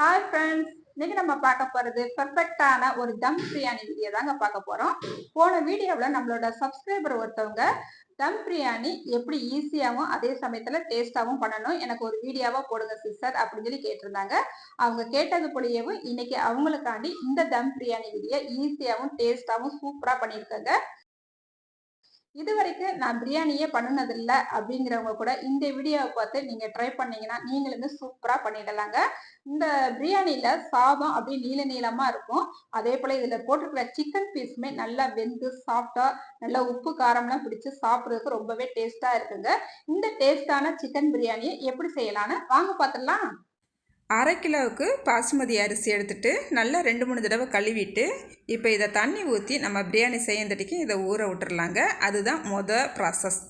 Hi friends இன்னைக்கு நம்ம பார்க்க போறது பெர்ஃபெக்டான ஒரு தம் பிரியாணி வீடியோ தாங்க பார்க்க போறோம். போன வீடியோவில் நம்மளோட சப்ஸ்கிரைபர் ஒருத்தவங்க தம் பிரியாணி எப்படி ஈஸியாகவும் அதே சமயத்தில் டேஸ்டாகவும் பண்ணணும் எனக்கு ஒரு வீடியோவாக போடுங்க சிஸ்டர் அப்படின்னு சொல்லி கேட்டிருந்தாங்க. அவங்க கேட்டது போலயேவும் இன்னைக்கு அவங்களுக்காண்டி இந்த தம் பிரியாணி வீடியோ ஈஸியாகவும் டேஸ்டாகவும் சூப்பராக பண்ணியிருக்காங்க. இது வரைக்கும் நான் பிரியாணியே பண்ணினதில்ல அப்படிங்கிறவங்க கூட இந்த வீடியோவை பார்த்து நீங்கள் ட்ரை பண்ணீங்கன்னா நீங்களுமே சூப்பராக பண்ணிடலாங்க. இந்த பிரியாணியில் சாதம் அப்படியே நீள நீளமாக இருக்கும். அதே போல் இதில் போட்டிருக்கிற சிக்கன் பீஸுமே நல்லா வெந்து சாஃப்டாக நல்லா உப்பு காரம்லாம் பிடிச்சி சாப்பிட்றதுக்கு ரொம்பவே டேஸ்ட்டாக இருக்குங்க. இந்த டேஸ்டான சிக்கன் பிரியாணியை எப்படி செய்யலான்னு வாங்க பார்த்துடலாம். அரை கிலோவுக்கு பாசுமதி அரிசி எடுத்துட்டு நல்லா ரெண்டு மூணு தடவை கழுவிட்டு இப்போ இதை தண்ணி ஊற்றி நம்ம பிரியாணி செய்யறதுக்கு இதை ஊற விட்டுறலாங்க. அதுதான் மொதல் ப்ராசஸ்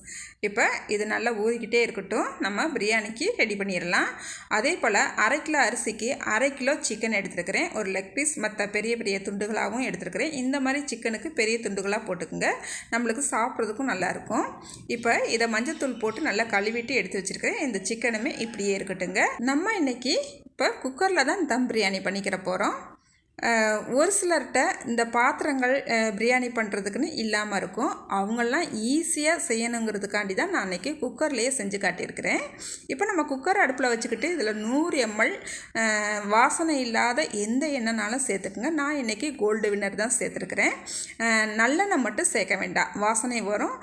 இப்போ இது நல்லா ஊறிக்கிட்டே இருக்கட்டும். நம்ம பிரியாணிக்கு ரெடி பண்ணிடலாம். அதே போல் அரை கிலோ அரிசிக்கு அரை கிலோ சிக்கன் எடுத்துருக்கிறேன். ஒரு லெக் பீஸ் மற்ற பெரிய பெரிய துண்டுகளாகவும் எடுத்துருக்கிறேன். இந்த மாதிரி சிக்கனுக்கு பெரிய துண்டுகளாக போட்டுக்குங்க. நம்மளுக்கு சாப்பிட்றதுக்கும் நல்லாயிருக்கும் இப்போ இதை மஞ்சத்தூள் போட்டு நல்லா கழுவிட்டு எடுத்து வச்சுருக்கிறேன். இந்த சிக்கனுமே இப்படியே இருக்கட்டுங்க நம்ம இன்றைக்கி இப்போ குக்கரில் தான் தம் பிரியாணி பண்ணிக்கிற போகிறோம் ஒரு சிலர்கிட்ட இந்த பாத்திரங்கள் பிரியாணி பண்ணுறதுக்குன்னு இல்லாமல் இருக்கும். அவங்களாம் ஈஸியாக செய்யணுங்கிறதுக்காண்டி தான் நான் அன்றைக்கி குக்கர்லேயே செஞ்சு காட்டியிருக்கிறேன். இப்போ நம்ம குக்கர் அடுப்பில் வச்சுக்கிட்டு இதில் நூறு எம்எல் வாசனை இல்லாத எந்த எண்ணெய்னாலும் சேர்த்துக்குங்க. நான் இன்றைக்கி கோல்டு வின்னர் தான் சேர்த்துருக்குறேன். நல்லெண்ணெய் மட்டும் சேர்க்க வேண்டாம். வாசனை வரும்.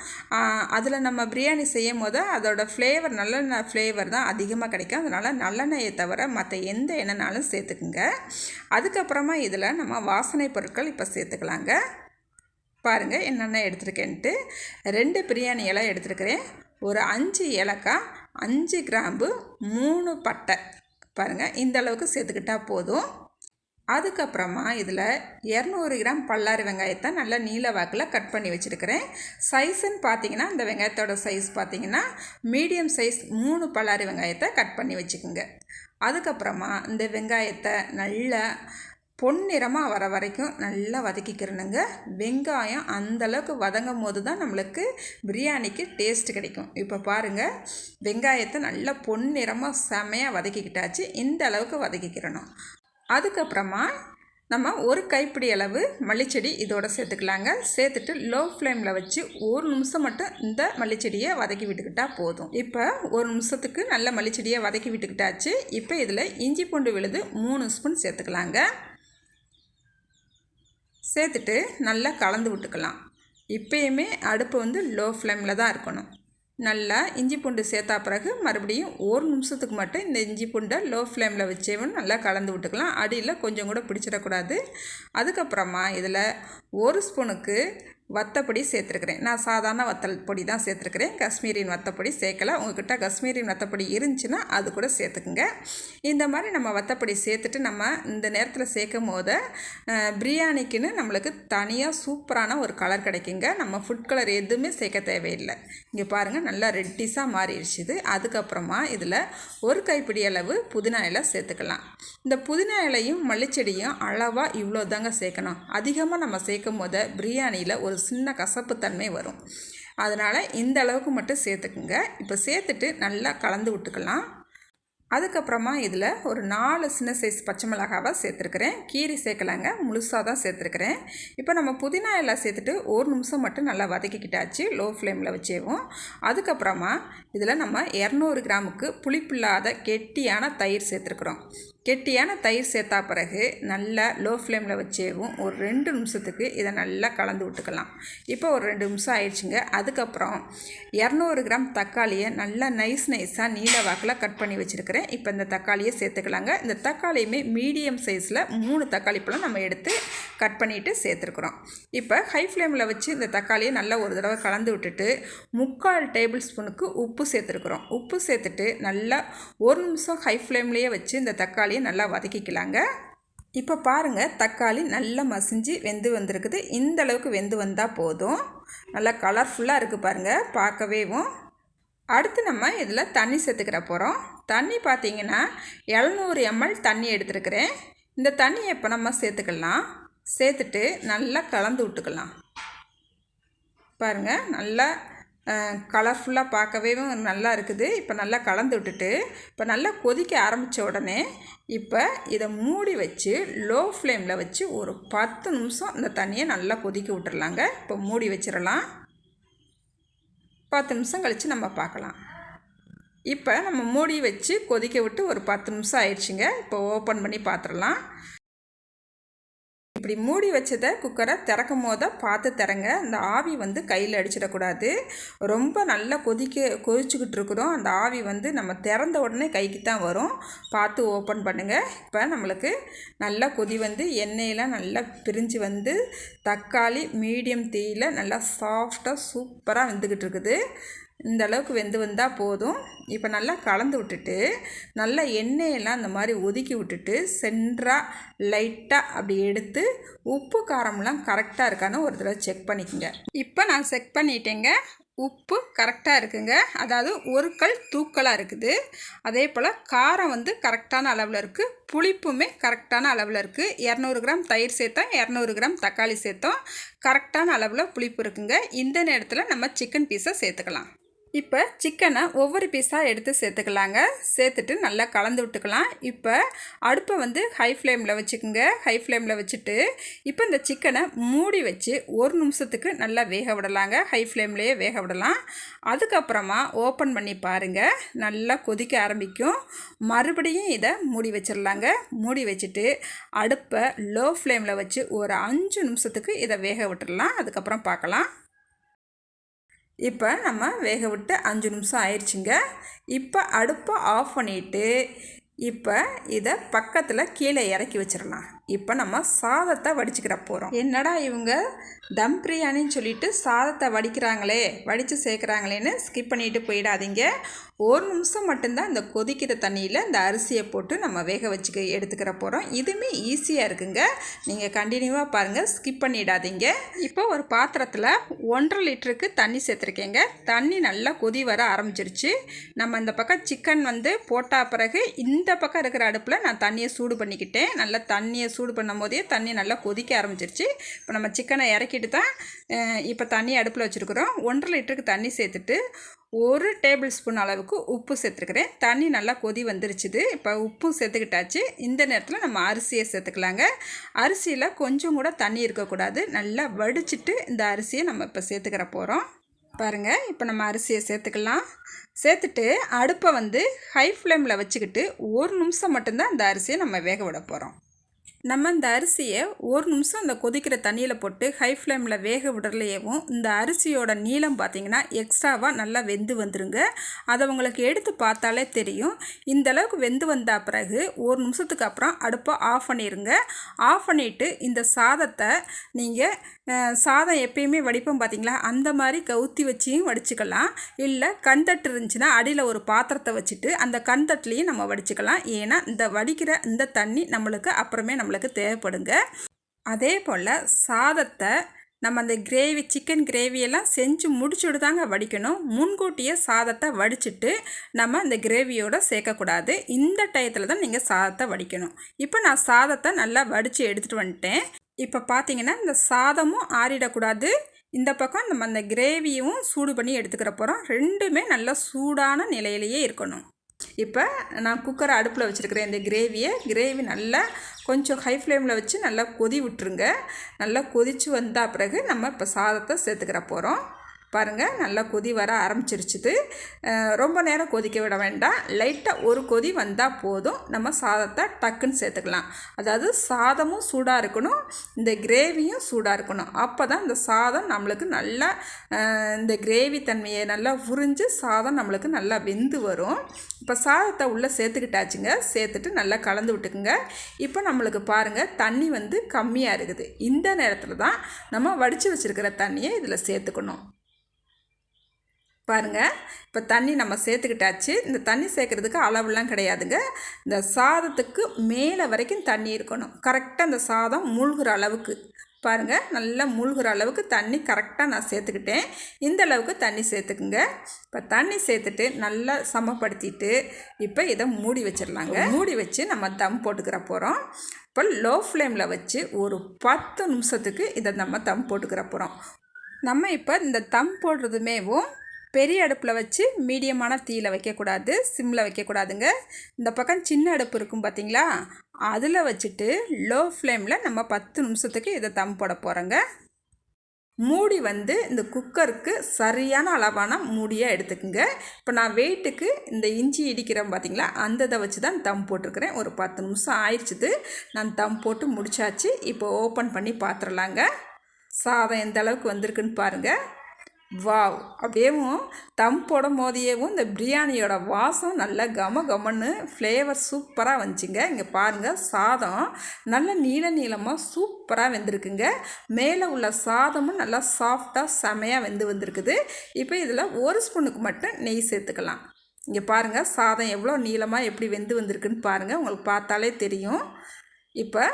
அதில் நம்ம பிரியாணி செய்யும் போது அதோடய ஃப்ளேவர் நல்லெண்ணெய் ஃப்ளேவர் தான் அதிகமாக கிடைக்கும். அதனால் நல்லெண்ணெயை தவிர மற்ற எந்த எண்ணெய்னாலும் சேர்த்துக்குங்க. அதுக்கப்புறமா இதில் நம்ம வாசனை பொருட்கள் இப்போ சேர்த்துக்கலாங்க. பாருங்கள் என்னென்ன எடுத்துருக்கேன்ட்டு. ரெண்டு பிரியாணி இலை எடுத்துருக்கிறேன். ஒரு அஞ்சு ஏலக்காய் அஞ்சு கிராம்பு மூணு பட்டை. பாருங்கள் இந்த அளவுக்கு சேர்த்துக்கிட்டால் போதும். அதுக்கப்புறமா இதில் இரநூறு கிராம் பல்லாரி வெங்காயத்தை நல்லா நீல வாக்கில் கட் பண்ணி வச்சுருக்கிறேன். சைஸுன்னு பார்த்தீங்கன்னா இந்த வெங்காயத்தோட சைஸ் பார்த்தீங்கன்னா மீடியம் சைஸ் மூணு பல்லாரி வெங்காயத்தை கட் பண்ணி வச்சுக்கோங்க. அதுக்கப்புறமா இந்த வெங்காயத்தை நல்லா பொன்னிறமாக வர வரைக்கும் நல்லா வதக்கிக்கிறணுங்க வெங்காயம் அந்தளவுக்கு வதங்கும் போது தான் நம்மளுக்கு பிரியாணிக்கு டேஸ்ட் கிடைக்கும். இப்போ பாருங்கள் வெங்காயத்தை நல்லா பொன்னிறமாக செமையாக வதக்கிக்கிட்டாச்சு. இந்த அளவுக்கு வதக்கிக்கிறணும். அதுக்கப்புறமா நம்ம ஒரு கைப்பிடி அளவு மல்லிச்செடி இதோட சேர்த்துக்கலாங்க. சேர்த்துட்டு லோ ஃப்ளேமில் வச்சு ஒரு நிமிஷம் மட்டும் இந்த மல்லிச்செடியை வதக்கி விட்டுக்கிட்டால் போதும். இப்போ ஒரு நிமிஷத்துக்கு நல்ல மல்லிச்செடியை வதக்கி விட்டுக்கிட்டாச்சு. இப்போ இதில் இஞ்சி பூண்டு விழுது மூணு ஸ்பூன் சேர்த்துக்கலாங்க. சேர்த்துட்டு நல்லா கலந்து விட்டுக்கலாம். இப்போயுமே அடுப்பு வந்து லோ ஃப்ளேமில் தான் இருக்கணும். நல்லா இஞ்சி பூண்டு சேர்த்தா பிறகு மறுபடியும் ஒரு நிமிஷத்துக்கு மட்டும் இந்த இஞ்சி பூண்டை லோ ஃப்ளேமில் வச்சேவும் நல்லா கலந்து விட்டுக்கலாம். அடியில் கொஞ்சம் கூட பிடிச்சிடக்கூடாது. அதுக்கப்புறமா இதில் ஒரு ஸ்பூனுக்கு வத்தப்பொடி சேர்த்துருக்குறேன். நான் சாதாரண வத்தல் பொடி தான் சேர்த்துருக்குறேன். காஷ்மீரின் வத்தப்பொடி சேர்க்கலை. உங்ககிட்ட காஷ்மீரின் வத்தப்பொடி இருந்துச்சுன்னா அது கூட சேர்த்துக்குங்க. இந்த மாதிரி நம்ம வத்தப்பொடி சேர்த்துட்டு நம்ம இந்த நேரத்தில் சேர்க்கும் போது பிரியாணிக்குன்னு நம்மளுக்கு தனியாக சூப்பரான ஒரு கலர் கிடைக்குங்க. நம்ம ஃபுட் கலர் எதுவுமே சேர்க்க தேவையில்லை. இங்கே பாருங்கள் நல்லா ரெட்டிஸாக மாறிடுச்சுது அதுக்கப்புறமா இதில் ஒரு கைப்பிடி அளவு புதினா இலை சேர்த்துக்கலாம். இந்த புதினா இலையும் மல்லிச்செடியும் அளவாக இவ்வளோ தாங்க சேர்க்கணும். அதிகமாக நம்ம சேர்க்கும் போது பிரியாணியில் ஒரு ஒரு சின்ன கசப்புத்தன்மை வரும். அதனால் இந்த அளவுக்கு மட்டும் சேர்த்துக்குங்க. இப்போ சேர்த்துட்டு நல்லா கலந்து விட்டுக்கலாம். அதுக்கப்புறமா இதில் ஒரு நாலு சின்ன சைஸ் பச்சை மிளகாவை சேர்த்துருக்குறேன். கீரி சேர்க்கலாங்க முழுசாக தான் சேர்த்துருக்குறேன். இப்போ நம்ம புதினா எல்லாம் சேர்த்துட்டு ஒரு நிமிஷம் மட்டும் நல்லா வதக்கிக்கிட்டாச்சு லோ ஃப்ளேமில் வச்சேவோம் அதுக்கப்புறமா இதில் நம்ம இரநூறு கிராமுக்கு புளிப்பில்லாத கெட்டியான தயிர் சேர்த்துருக்குறோம். கெட்டியான தயிர் சேர்த்தா பிறகு நல்லா லோ ஃப்ளேமில் வச்சேவும் ஒரு ரெண்டு நிமிஷத்துக்கு இதை நல்லா கலந்து விட்டுக்கலாம். இப்போ ஒரு ரெண்டு நிமிஷம் ஆயிடுச்சுங்க. அதுக்கப்புறம் இரநூறு கிராம் தக்காளியை நல்லா நைஸ் நைஸாக நீல வாக்கில் கட் பண்ணி வச்சுருக்கிறேன். இப்போ இந்த தக்காளியை சேர்த்துக்கலாங்க. இந்த தக்காளியுமே மீடியம் சைஸில் மூணு தக்காளி பழம் நம்ம எடுத்து கட் பண்ணிவிட்டு சேர்த்துருக்குறோம். இப்போ ஹை ஃப்ளேமில் வச்சு இந்த தக்காளியை நல்லா ஒரு தடவை கலந்து விட்டுட்டு முக்கால் டேபிள் ஸ்பூனுக்கு உப்பு சேர்த்துருக்குறோம். உப்பு சேர்த்துட்டு நல்லா ஒரு நிமிஷம் ஹை ஃப்ளேம்லேயே வச்சு இந்த தக்காளியை நல்லா வதக்கிக்கலாங்க. இப்போ பாருங்கள் தக்காளி நல்லா மசிஞ்சு வெந்து வந்திருக்குது. இந்த அளவுக்கு வெந்து வந்தால் போதும். நல்லா கலர்ஃபுல்லாக இருக்குது பாருங்கள் பார்க்கவேவும் அடுத்து நம்ம இதில் தண்ணி சேர்த்துக்கிற போகிறோம். தண்ணி பார்த்திங்கன்னா எழுநூறு எம்எல் தண்ணி எடுத்துருக்கிறேன். இந்த தண்ணியை இப்போ நம்ம சேர்த்துக்கலாம்? சேர்த்துட்டு நல்லா கலந்து விட்டுக்கலாம். பாருங்கள் நல்லா கலர்ஃபுல்லாக பார்க்கவே நல்லா இருக்குது. இப்போ நல்லா கலந்து விட்டுட்டு இப்போ நல்லா கொதிக்க ஆரம்பித்த உடனே இப்போ இதை மூடி வச்சு லோ ஃப்ளேமில் வச்சு ஒரு பத்து நிமிஷம் இந்த தண்ணியை நல்லா கொதிக்க விட்டுறலாங்க. இப்போ மூடி வச்சிடலாம். பத்து நிமிஷம் கழித்து நம்ம பார்க்கலாம். இப்போ நம்ம மூடி வச்சு கொதிக்க விட்டு ஒரு பத்து நிமிஷம் ஆயிடுச்சுங்க. இப்போ ஓப்பன் பண்ணி பார்த்துடலாம். இப்படி மூடி வச்சதை குக்கரை திறக்கும் போது பார்த்து திறங்க. அந்த ஆவி வந்து கையில் அடிச்சிடக்கூடாது. ரொம்ப நல்லா கொதிக்க கொதிச்சுக்கிட்டு இருக்கிறோம் அந்த ஆவி வந்து நம்ம திறந்த உடனே கைக்கு தான் வரும். பார்த்து ஓப்பன் பண்ணுங்கள் இப்போ நம்மளுக்கு நல்லா கொதி வந்து எண்ணெயெல்லாம் நல்லா பிரிஞ்சு வந்து தக்காளி மீடியம் தீயில் நல்லா சாஃப்டாக சூப்பராக வெந்துக்கிட்டு இருக்குது. இந்த அளவுக்கு வெந்து வந்தால் போதும். இப்போ நல்லா கலந்து விட்டுட்டு நல்லா எண்ணெயெல்லாம் இந்த மாதிரி ஒதுக்கி விட்டுட்டு சென்றாக லைட்டாக அப்படி எடுத்து உப்பு காரம்லாம் கரெக்டாக இருக்கான்னு ஒரு தடவை செக் பண்ணிக்கோங்க. இப்போ நான் செக் பண்ணிட்டேங்க. உப்பு கரெக்டாக இருக்குங்க. அதாவது ஒரு கல் தூக்கலாக இருக்குது. அதே போல் காரம் வந்து கரெக்டான அளவில் இருக்குது புளிப்புமே கரெக்டான அளவில் இருக்குது இரநூறு கிராம் தயிர் சேர்த்தோம் இரநூறு கிராம் தக்காளி சேர்த்தோம். கரெக்டான அளவில் புளிப்பு இருக்குங்க. இந்த நேரத்தில் நம்ம சிக்கன் பீஸை சேர்த்துக்கலாம். இப்போ சிக்கனை ஒவ்வொரு பீஸாக எடுத்து சேர்த்துக்கலாங்க. சேர்த்துட்டு நல்லா கலந்து விட்டுக்கலாம். இப்போ அடுப்பை வந்து ஹை ஃப்ளேமில் வச்சுக்கோங்க. ஹை ஃப்ளேமில் வச்சுட்டு இப்போ இந்த சிக்கனை மூடி வச்சு ஒரு நிமிஷத்துக்கு நல்லா வேக விடலாங்க. ஹை ஃப்ளேம்லேயே வேக விடலாம். அதுக்கப்புறமா ஓப்பன் பண்ணி பாருங்கள் நல்லா கொதிக்க ஆரம்பிக்கும். மறுபடியும் இதை மூடி வச்சிடலாங்க. மூடி வச்சுட்டு அடுப்பை லோ ஃப்ளேமில் வச்சு ஒரு அஞ்சு நிமிஷத்துக்கு இதை வேக விட்டுடலாம். அதுக்கப்புறம் பார்க்கலாம். இப்போ நம்ம வேக விட்டு அஞ்சு நிமிஷம் ஆயிடுச்சுங்க. இப்போ அடுப்பை ஆஃப் பண்ணிவிட்டு இப்போ இதை பக்கத்தில் கீழே இறக்கி வச்சிடலாம். இப்போ நம்ம சாதத்தை வடிச்சுக்கிற போகிறோம் என்னடா இவங்க தம் பிரியாணின்னு சொல்லிட்டு சாதத்தை வடிக்கிறாங்களே வடித்து சேர்க்குறாங்களேன்னு ஸ்கிப் பண்ணிட்டு போயிடாதீங்க. ஒரு நிமிஷம் மட்டும்தான் இந்த கொதிக்கிற தண்ணியில் இந்த அரிசியை போட்டு நம்ம வேக வச்சுக்க எடுத்துக்கிற போகிறோம் இதுவுமே ஈஸியாக இருக்குங்க. நீங்கள் கண்டினியூவாக பாருங்கள் ஸ்கிப் பண்ணிடாதீங்க. இப்போ ஒரு பாத்திரத்தில் ஒன்றரை லிட்டருக்கு தண்ணி சேர்த்துருக்கேங்க. தண்ணி நல்லா கொதி வர ஆரம்பிச்சிருச்சு. நம்ம இந்த பக்கம் சிக்கன் வந்து போட்டால் பிறகு இந்த பக்கம் இருக்கிற அடுப்பில் நான் தண்ணியை சூடு பண்ணிக்கிட்டேன். நல்லா தண்ணியை சூடு பண்ணும் போதே தண்ணி நல்லா கொதிக்க ஆரம்பிச்சிருச்சு. இப்போ நம்ம சிக்கனை இறக்கிட்டு தான் இப்போ தண்ணி அடுப்பில் வச்சுருக்குறோம். ஒன்றரை லிட்டருக்கு தண்ணி சேர்த்துட்டு ஒரு டேபிள் ஸ்பூன் அளவுக்கு உப்பு சேர்த்துருக்குறேன். தண்ணி நல்லா கொதி வந்துருச்சுது. இப்போ உப்பும் சேர்த்துக்கிட்டாச்சு. இந்த நேரத்தில் நம்ம அரிசியை சேர்த்துக்கலாங்க. அரிசியில் கொஞ்சம் கூட தண்ணி இருக்கக்கூடாது. நல்லா வடிச்சிட்டு இந்த அரிசியை நம்ம இப்போ சேர்த்துக்கிற போகிறோம். பாருங்கள் இப்போ நம்ம அரிசியை சேர்த்துக்கலாம். சேர்த்துட்டு அடுப்பை வந்து ஹை ஃப்ளேமில் வச்சுக்கிட்டு ஒரு நிமிஷம் மட்டும்தான் இந்த அரிசியை நம்ம வேக விட போகிறோம். நம்ம இந்த அரிசியை ஒரு நிமிஷம் இந்த கொதிக்கிற தண்ணியில் போட்டு ஹை ஃப்ளேமில் வேக விடலையேவும் இந்த அரிசியோட நீளம் பார்த்தீங்கன்னா எக்ஸ்ட்ராவாக நல்லா வெந்து வந்துருங்க. அதை உங்களுக்கு எடுத்து பார்த்தாலே தெரியும். இந்த அளவுக்கு வெந்து வந்த பிறகு ஒரு நிமிஷத்துக்கு அப்புறம் அடுப்பை ஆஃப் பண்ணிடுங்க ஆஃப் பண்ணிவிட்டு இந்த சாதத்தை நீங்கள் சாதம் எப்பயுமே வடிப்போம் பார்த்தீங்களா? அந்த மாதிரி கவுத்தி வச்சியும் வடிச்சுக்கலாம். இல்லை கண்தட்டு இருந்துச்சுன்னா அடியில் ஒரு பாத்திரத்தை வச்சுட்டு அந்த கண்தட்டுலேயும் நம்ம வடிச்சுக்கலாம். ஏன்னா இந்த வடிக்கிற இந்த தண்ணி நம்மளுக்கு அப்புறமே நம்மளுக்கு தேவைப்படுங்க. அதே போல் சாதத்தை நம்ம அந்த கிரேவி சிக்கன் கிரேவியெல்லாம் செஞ்சு முடிச்சுட்டு தாங்க வடிக்கணும். முன்கூட்டியே சாதத்தை வடிச்சிட்டு நம்ம அந்த கிரேவியோட சேர்க்கக்கூடாது. இந்த டயத்தில் தான் நீங்கள் சாதத்தை வடிக்கணும். இப்போ நான் சாதத்தை நல்லா வடித்து எடுத்துகிட்டு வந்துட்டேன். இப்போ பார்த்தீங்கன்னா இந்த சாதமும் ஆறிடக்கூடாது. இந்த பக்கம் நம்ம அந்த கிரேவியும் சூடு பண்ணி எடுத்துக்கிற போகிறோம் ரெண்டுமே நல்லா சூடான நிலையிலேயே இருக்கணும். இப்போ நான் குக்கரை அடுப்பில் வச்சுருக்கிறேன். இந்த கிரேவியை கிரேவி நல்லா கொஞ்சம் ஹை ஃப்ளேமில் வச்சு நல்லா கொதி விட்டுருங்க. நல்லா கொதித்து வந்த பிறகு நம்ம இப்போ சாதத்தை சேர்த்துக்கிற போகிறோம் பாருங்கள் நல்லா கொதி வர ஆரம்பிச்சிருச்சுது. ரொம்ப நேரம் கொதிக்க விட வேண்டாம். லைட்டாக ஒரு கொதி வந்தால் போதும். நம்ம சாதத்தை டக்குன்னு சேர்த்துக்கலாம். அதாவது சாதமும் சூடாக இருக்கணும் இந்த கிரேவியும் சூடாக இருக்கணும். அப்போ தான் இந்த சாதம் நம்மளுக்கு நல்லா இந்த கிரேவி தன்மையை நல்லா உறிஞ்சு சாதம் நம்மளுக்கு நல்லா வெந்து வரும். இப்போ சாதத்தை உள்ளே சேர்த்துக்கிட்டாச்சுங்க. சேர்த்துட்டு நல்லா கலந்து விட்டுக்குங்க. இப்போ நம்மளுக்கு பாருங்கள் தண்ணி வந்து கம்மியாக இருக்குது. இந்த நேரத்தில் தான் நம்ம வடித்து வச்சுருக்கிற தண்ணியை இதில் சேர்த்துக்கணும். பாருங்கள் இப்போ தண்ணி நம்ம சேர்த்துக்கிட்டாச்சு. இந்த தண்ணி சேர்க்குறதுக்கு அளவுலாம் கிடையாதுங்க. இந்த சாதத்துக்கு மேலே வரைக்கும் தண்ணி இருக்கணும். கரெக்டாக இந்த சாதம் மூழ்கிற அளவுக்கு. பாருங்கள் நல்லா மூழ்கிற அளவுக்கு தண்ணி கரெக்டாக நான் சேர்த்துக்கிட்டேன். இந்த அளவுக்கு தண்ணி சேர்த்துக்குங்க. இப்போ தண்ணி சேர்த்துட்டு நல்லா சமப்படுத்திட்டு இப்போ இதை மூடி வச்சிடலாங்க. மூடி வச்சு நம்ம தம் போட்டுக்கிற போகிறோம் இப்போ லோ ஃப்ளேமில் வச்சு ஒரு பத்து நிமிஷத்துக்கு இதை நம்ம தம் போட்டுக்கிற போகிறோம் நம்ம இப்போ இந்த தம் போடுறதுமேவும் பெரிய அடுப்பில் வச்சு மீடியமான தீயில் வைக்கக்கூடாது சிம்மில் வைக்கக்கூடாதுங்க. இந்த பக்கம் சின்ன அடுப்பு இருக்கும் பார்த்தீங்களா அதில் வச்சுட்டு லோ ஃப்ளேமில் நம்ம பத்து நிமிஷத்துக்கு இதை தம் போட போகிறோங்க மூடி வந்து இந்த குக்கருக்கு சரியான அளவான மூடியாக எடுத்துக்குங்க. இப்போ நான் வெயிட்டுக்கு இந்த இஞ்சி இடிக்கிறேன் பார்த்தீங்களா அந்த இதை வச்சு தான் தம் போட்டிருக்கிறேன். ஒரு பத்து நிமிஷம் ஆயிடுச்சுது. நான் தம் போட்டு முடிச்சாச்சு. இப்போ ஓப்பன் பண்ணி பார்த்துடலாங்க சாதம் எந்த அளவுக்கு வந்திருக்குன்னு பாருங்கள் வாவ். அப்படியேவும் தம் போடும் போதையேவும் இந்த பிரியாணியோட வாசம் நல்லா கம கமன்னு ஃப்ளேவர் சூப்பராக வந்துச்சுங்க. இங்கே பாருங்கள் சாதம் நல்ல நீள நீளமாக சூப்பராக வெந்திருக்குங்க. மேலே உள்ள சாதமும் நல்லா சாஃப்டாக செமையாக வெந்து வந்திருக்குது. இப்போ இதில் ஒரு ஸ்பூனுக்கு மட்டும் நெய் சேர்த்துக்கலாம். இங்கே பாருங்கள் சாதம் எவ்வளோ நீளமாக எப்படி வெந்து வந்திருக்குன்னு பாருங்கள் உங்களுக்கு பார்த்தாலே தெரியும். இப்போ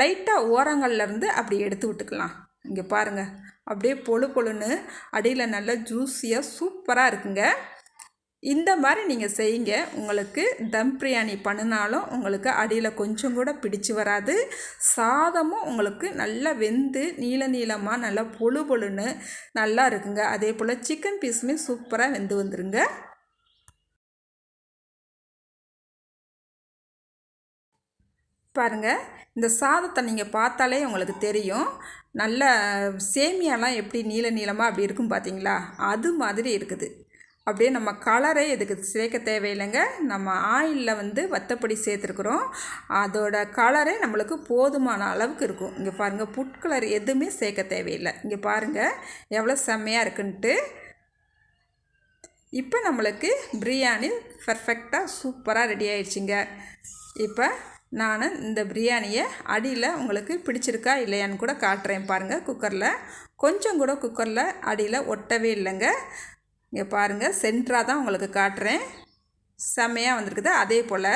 லைட்டாக ஓரங்கள்லேருந்து அப்படி எடுத்து விட்டுக்கலாம். இங்கே பாருங்கள் அப்படியே பொழு பொழுன்னு அடியில் நல்லா ஜூஸியாக சூப்பராக இருக்குங்க. இந்த மாதிரி நீங்கள் செய்யுங்க. உங்களுக்கு தம் பிரியாணி பண்ணினாலும் உங்களுக்கு அடியில் கொஞ்சம் கூட பிடிச்சு வராது. சாதமும் உங்களுக்கு நல்லா வெந்து நீள நீளமாக நல்லா பொழு பொழுன்னு நல்லா இருக்குங்க. அதே போல் சிக்கன் பீஸுமே சூப்பராக வெந்து வந்துருங்க. பாருங்கள் இந்த சாதத்தை நீங்கள் பார்த்தாலே உங்களுக்கு தெரியும். நல்ல சேமியாலாம் எப்படி நீள நீளமாக அப்படி இருக்கும் பார்த்தீங்களா அது மாதிரி இருக்குது. அப்படியே நம்ம கலரே இதுக்கு சேர்க்க தேவையில்லைங்க. நம்ம ஆயிலில் வந்து வத்தப்படி சேர்த்துருக்குறோம். அதோட கலரே நம்மளுக்கு போதுமான அளவுக்கு இருக்கும். இங்கே பாருங்கள் புட் கலர் எதுவுமே சேர்க்க தேவையில்லை. இங்கே பாருங்கள் எவ்வளோ செம்மையாக இருக்குன்ட்டு. இப்போ நம்மளுக்கு பிரியாணி பர்ஃபெக்டாக சூப்பராக ரெடி ஆயிடுச்சுங்க. இப்போ நான் இந்த பிரியாணியை அடியில் உங்களுக்கு பிடிச்சிருக்கா இல்லையான்னு கூட காட்டுறேன் பாருங்கள் குக்கரில் கொஞ்சம் கூட குக்கரில் அடியில் ஒட்டவே இல்லைங்க. இங்கே பாருங்கள் சென்டராக தான் உங்களுக்கு காட்டுறேன். செம்மையாக வந்திருக்குது. அதே போல்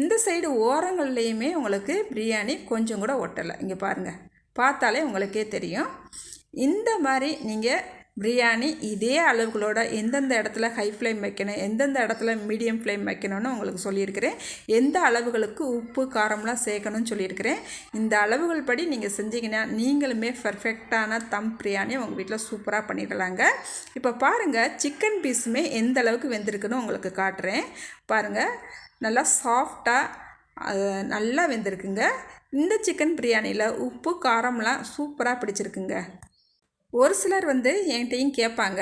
இந்த சைடு ஓரங்கள்லேயுமே உங்களுக்கு பிரியாணி கொஞ்சம் கூட ஒட்டலை. இங்கே பாருங்கள் பார்த்தாலே உங்களுக்கே தெரியும். இந்த மாதிரி நீங்கள் பிரியாணி இதே அளவுகளோட எந்தெந்த இடத்துல ஹை ஃப்ளேம் வைக்கணும் எந்தெந்த இடத்துல மீடியம் ஃப்ளேம் வைக்கணும்னு உங்களுக்கு சொல்லியிருக்கிறேன். எந்த அளவுகளுக்கு உப்பு காரம்லாம் சேர்க்கணும்னு சொல்லியிருக்கிறேன். இந்த அளவுகள் படி நீங்கள் செஞ்சீங்கன்னா நீங்களுமே பர்ஃபெக்டான தம் பிரியாணி உங்கள் வீட்டில் சூப்பராக பண்ணிடலாங்க. இப்போ பாருங்கள் சிக்கன் பீஸுமே எந்த அளவுக்கு வெந்திருக்குன்னு உங்களுக்கு காட்டுறேன். பாருங்கள் நல்லா சாஃப்டாக நல்லா வெந்திருக்குங்க. இந்த சிக்கன் பிரியாணியில் உப்பு காரம்லாம் சூப்பராக பிடிச்சிருக்குங்க. ஒரு சிலர் வந்து என்கிட்டையும் கேட்பாங்க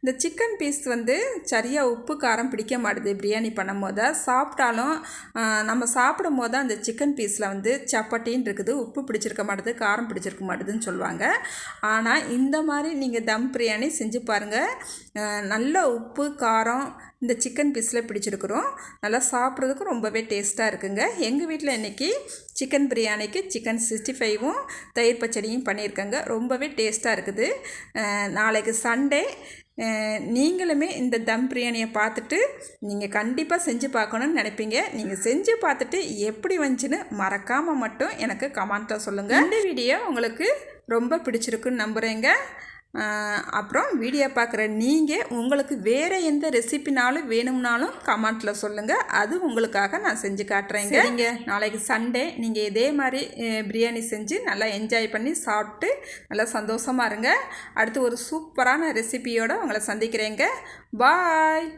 இந்த சிக்கன் பீஸ் வந்து சரியாக உப்பு காரம் பிடிக்க மாட்டுது பிரியாணி பண்ணும் போது சாப்பிட்டாலும் நம்ம சாப்பிடும் போது அந்த சிக்கன் பீஸில் வந்து சப்பாட்டின்னு இருக்குது உப்பு பிடிச்சிருக்க மாட்டுது காரம் பிடிச்சிருக்க மாட்டுதுன்னு சொல்லுவாங்க. ஆனால் இந்த மாதிரி நீங்கள் தம் பிரியாணி செஞ்சு பாருங்கள் நல்ல உப்பு காரம் இந்த சிக்கன் பீஸில் பிடிச்சிருக்கிறோம். நல்லா சாப்பிட்றதுக்கு ரொம்பவே டேஸ்ட்டாக இருக்குங்க. எங்கள் வீட்டில் இன்றைக்கி சிக்கன் பிரியாணிக்கு சிக்கன் சிக்ஸ்டி ஃபைவும் தயிர் பச்சடியும் பண்ணியிருக்கேங்க. ரொம்பவே டேஸ்ட்டாக இருக்குது. நாளைக்கு சண்டே நீங்களுமே இந்த தம் பிரியாணியை பார்த்துட்டு நீங்கள் கண்டிப்பாக செஞ்சு பார்க்கணுன்னு நினைப்பீங்க. நீங்கள் செஞ்சு பார்த்துட்டு எப்படி வந்துச்சுன்னு மறக்காமல் மட்டும் எனக்கு கமெண்ட்டில் சொல்லுங்கள் இந்த வீடியோ உங்களுக்கு ரொம்ப பிடிச்சிருக்குன்னு நம்புகிறேங்க அப்புறம் வீடியோ பார்க்குற நீங்கள் உங்களுக்கு வேறு எந்த ரெசிபினாலும் வேணும்னாலும் கமெண்ட்டில் சொல்லுங்கள் அது உங்களுக்காக நான் செஞ்சு காட்டுறேங்க. நீங்கள் நாளைக்கு சண்டே நீங்கள் இதே மாதிரி பிரியாணி செஞ்சு நல்லா என்ஜாய் பண்ணி சாப்பிட்டு நல்லா சந்தோஷமாக இருங்க. அடுத்து ஒரு சூப்பரான ரெசிபியோடு உங்களை சந்திக்கிறேங்க. பாய்